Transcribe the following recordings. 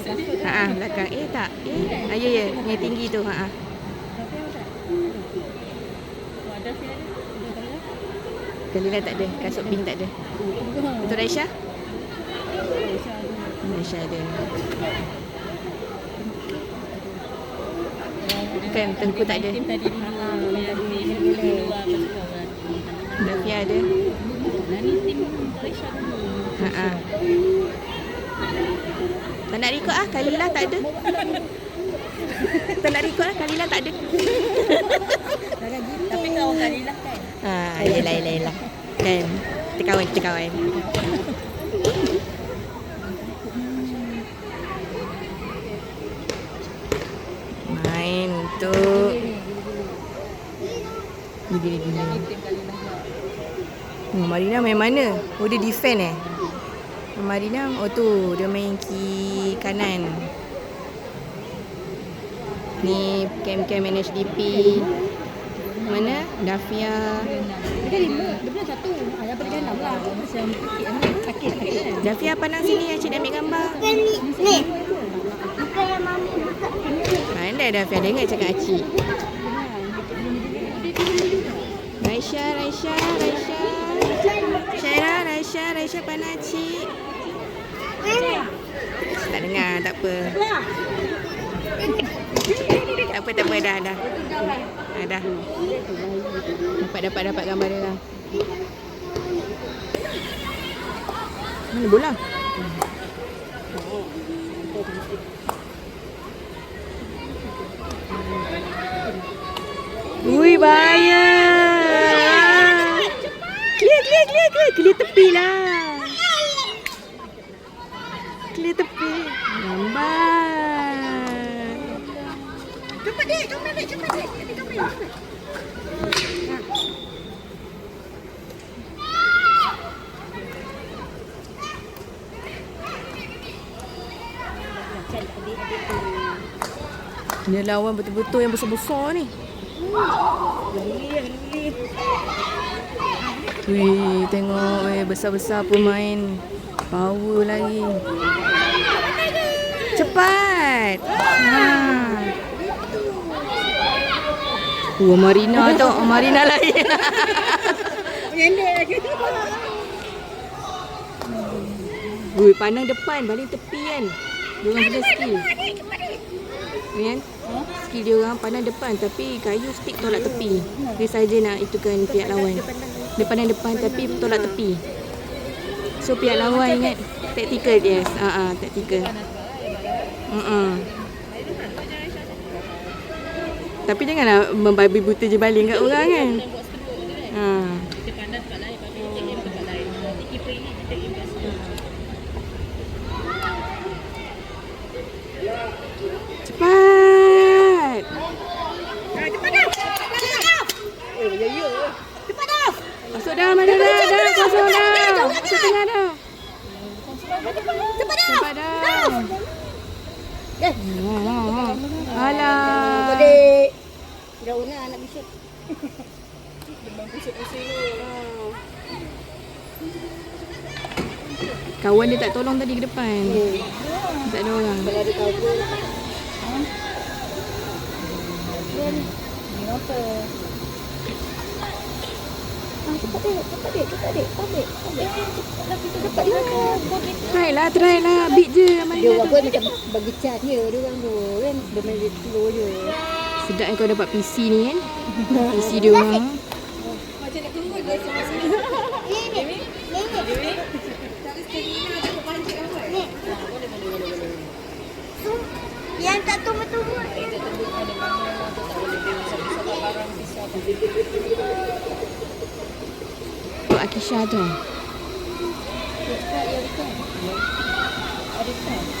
Ha ah, belakang. Eh tak. Eh, ah, ya ya, yang tinggi tu. Ha ah. Kalila tak ada, kasut pink tak ada. Untuk Raisha? Raisha ada. Kan tengku tak ada. Dafia ada. Nah Tak nak record ah, Kalila tak ada. tak nak record ah, Kalila tak ada. Tapi kawan Kalilah kan. Ha, yelah, yelah, yelah. Kan, kita kawan, kita kawan. Main untuk... Ni gini. Oh, Marina main mana? Oh, dia defend eh? Marina, oh tu, dia main ki kanan. Ni camp-camp NHDP. Mana? Dafia. Dia lima, dia punya satu. Ah, yang pada enam lah. Macam sakit kan. Dafia pandang sini Acik dah ambil gambar. Ni, ni. Bukan yang mami buka. Pandai Dafia dengar cakap Acik. Raisha, Raisha, Raisha. Syaira, Raisha, Raisha pandang Acik. Tak dengar, tak apa. Tak apa, tak apa, dah, dah. Ah, dah. Dapat, dapat, dapat gambar dia lah. Mana bola? Ui, bahaya. Clear, clear, clear, clear. Clear tepi lah. Clear tepi. Lambat. Cepat dek, comel dek, cepat dek. Ini comel. Dia lawan betul-betul yang besar-besar ni. Wih, tengok weh besar-besar pun main. Power lagi. Cepat. Ha. Wah, Marina tu. Oh, Marina lain. Pendek lagi. Wih, pandang depan. Baling tepi kan. Dia orang sudah skill. Ni kan? Skill dia orang pandang depan tapi kayu stick tolak tepi. Dia saja nak itukan pihak lawan. Dia pandang depan tapi tolak tepi. So pihak lawan ingat tactical yes. Ah uh -uh, Uh-uh. Tapi janganlah membabi buta je baling kat orang kan. Ha. Kita pandang tempat lain, tapi kita game tempat lain. Nanti keeper ini kita invest. Cepat. Cepat dah. Cepat dah. Oh, ya ya. Cepat dah. Masuk dah mana dah. Dah kosong dah. Masuk tengah dah. Cepat dah. Cepat dah. Eh, Alah. dek. Dah una anak bisut. Kawan dia tak tolong tadi ke depan. Tak ada orang. Kalau ada cover. Ni apa? Ah, cepat dek, cepat dek, cepat dek, cepat dek, cepat dek. Cepat dia. Try lah, try lah. Beat je Dia Amalina buat tu. apa macam bagi charge dia, dia orang tu kan. Dia main slow je. Sedap kau dapat PC ni kan. PC dia orang. Macam nak tunggu dia sama-sama. Ni, ni. Ni, ni. Ni. Tu, Yang tak tunggu-tunggu. Oh, Akisha tu. Oh tu yang yang Rita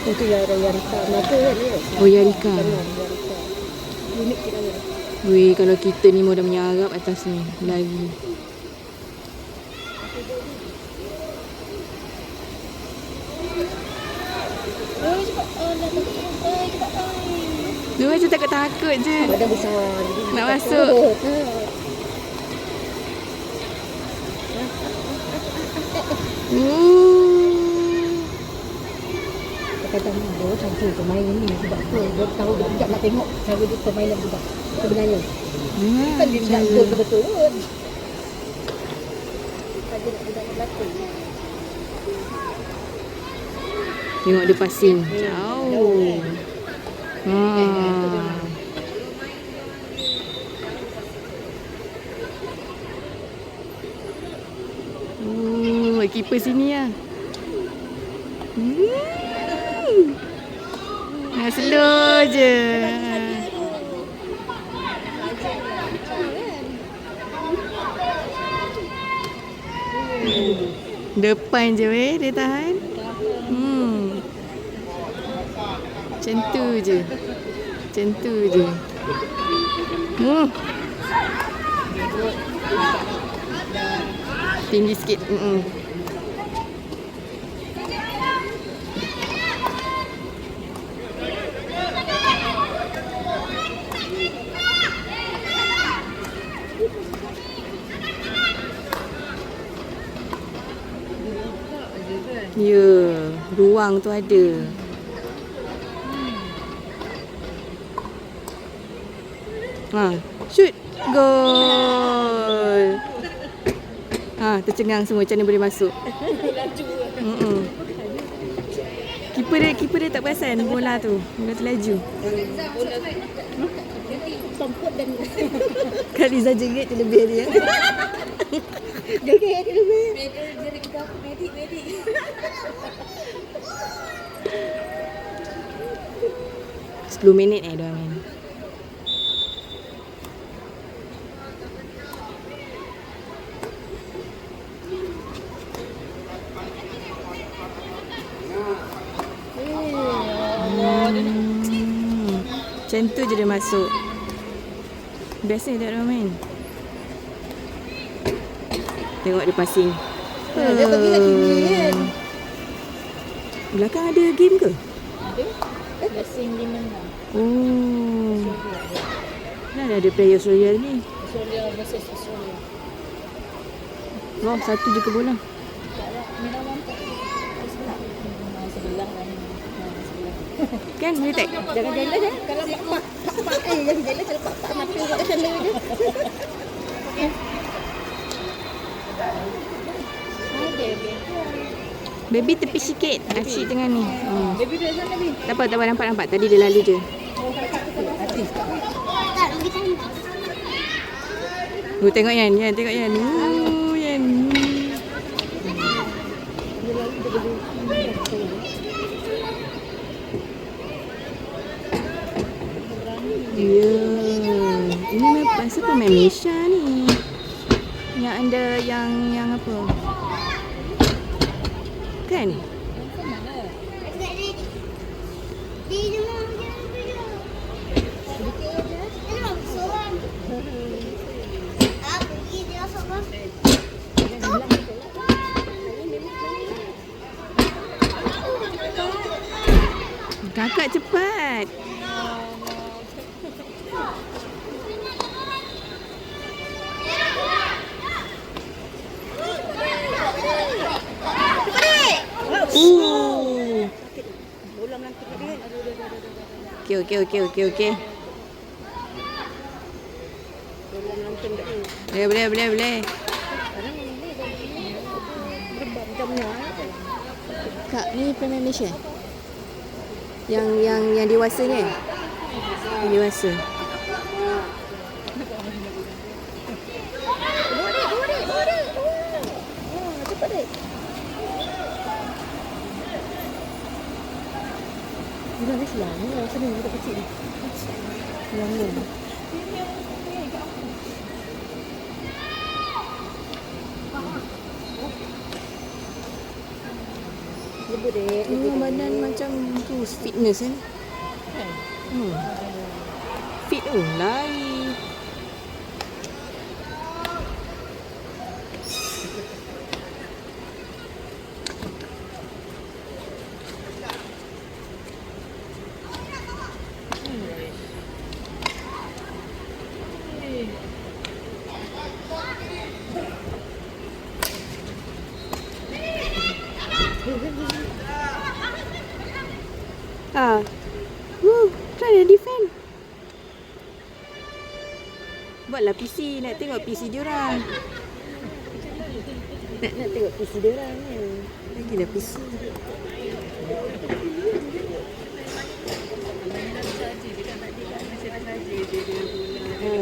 Kenapa kan dia? Oh, Yarika. Kita ni Weh, kalau kita ni mudah menyarap atas ni. Oh Oh Oh cepat Dia macam takut-takut je. Badan besar Nak masuk. Hmm. kata dia cantik permainan ni sebab tu dia tahu dia sekejap nak tengok cara dia permainan budak sebenarnya. Hmm, Kan dia nak cara. betul betul pun. Ada nak budak berlatih. Tengok dia passing. Jauh. Ha. Keeper sini lah. Hmm. Ha, slow je. Depan je weh dia tahan. Hmm. Macam tu je. Macam tu je. Hmm. Tinggi sikit. Mm-mm. Ya, ruang tu ada. Ha, shoot. Gol. Ha, tercengang semua macam mana boleh masuk. Hmm. Keeper dia, keeper dia tak perasan bola tu. Bola tu laju. Tompot dan Kali saja jerit dia lebih dia. joget dia lebih. Medik kita medik medik. Sepuluh minit eh dia main. Hmm. Macam tu je dia masuk. Biasa tak ada main. Tengok dia passing. Ha, dia pergi kat sini kan. Belakang ada game ke? Racing di mana? Oh. Mana ada player Australia ni? Australia versus Australia. Wah, satu je ke bola. Merah mampu. Sebelah. Sebelah kan. Boleh tak? Jangan jealous eh. Kalau pak pak pak pak eh jangan jealous kalau pak pak mata kat sana je. Baby tepi sikit. Asyik tengah ni. Hmm. Baby dah sana ni. Tak apa, tak apa. Nampak, nampak. Tadi dia lalu je. Oh, tengok Yan. Yan, tengok Yan. Oh, Yan. Ya. Ini memang pasal pemain Malaysia ni. Yang ada yang yang apa? Kan? Okey, okey, okey, okey, okey. Boleh, boleh, boleh, boleh. Kak, ni pemain Malaysia? Yang yang yang dewasa ni? Yang dewasa. Bawa dia, bawa dia, bawa dia. Oh, cepat dek. Bukan dia selama lah. Sana budak kecil ni. Selama. Lebih dek. Oh, badan macam tu fitness kan? Hmm. Fit tu, lari. PC, nak tengok PC dia orang. Nak nak tengok PC dia orang. Lagilah PC. Ya.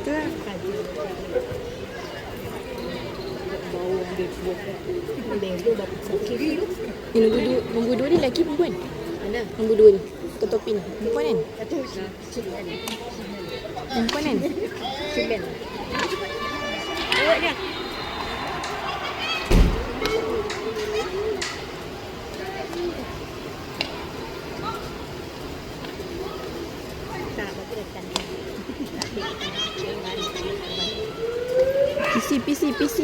Tu lah. Ni dua, nombor dua ni lelaki perempuan? Mana? Nombor dua ni. Ketua pin. Perempuan kan? Perempuan kan? Sembilan. Buat dia. PC, PC, PC.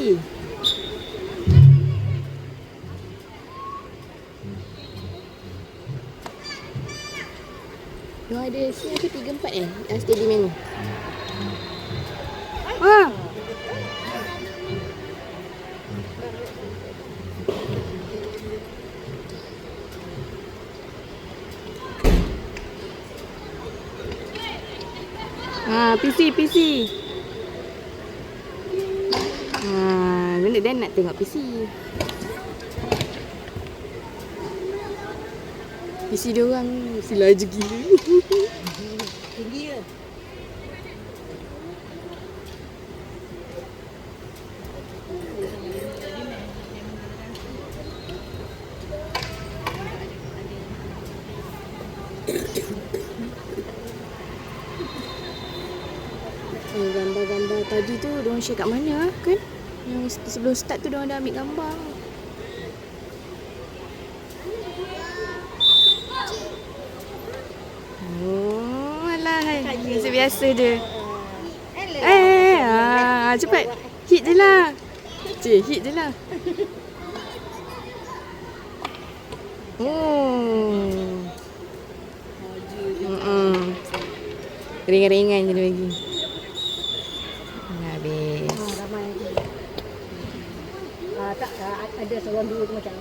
Dia ada sini ada tiga empat eh dalam stadium yang ni. Ah. Ah, PC, PC. Ah, benda Dan nak tengok PC. PC dia orang mesti laju gila. Tinggi ke? Oh, gambar-gambar tadi tu diorang share kat mana ah, kan? Yang sebelum start tu diorang dah ambil gambar. Oh, alah. Biasa-biasa je. Eh, eh, eh, ah, cepat. Hit je lah. Cik, hit je lah. Oh. Mm-mm. Ringan-ringan je dia bagi. Habis. Ah, ramai. Ah, tak, tak, ada seorang dua tu macam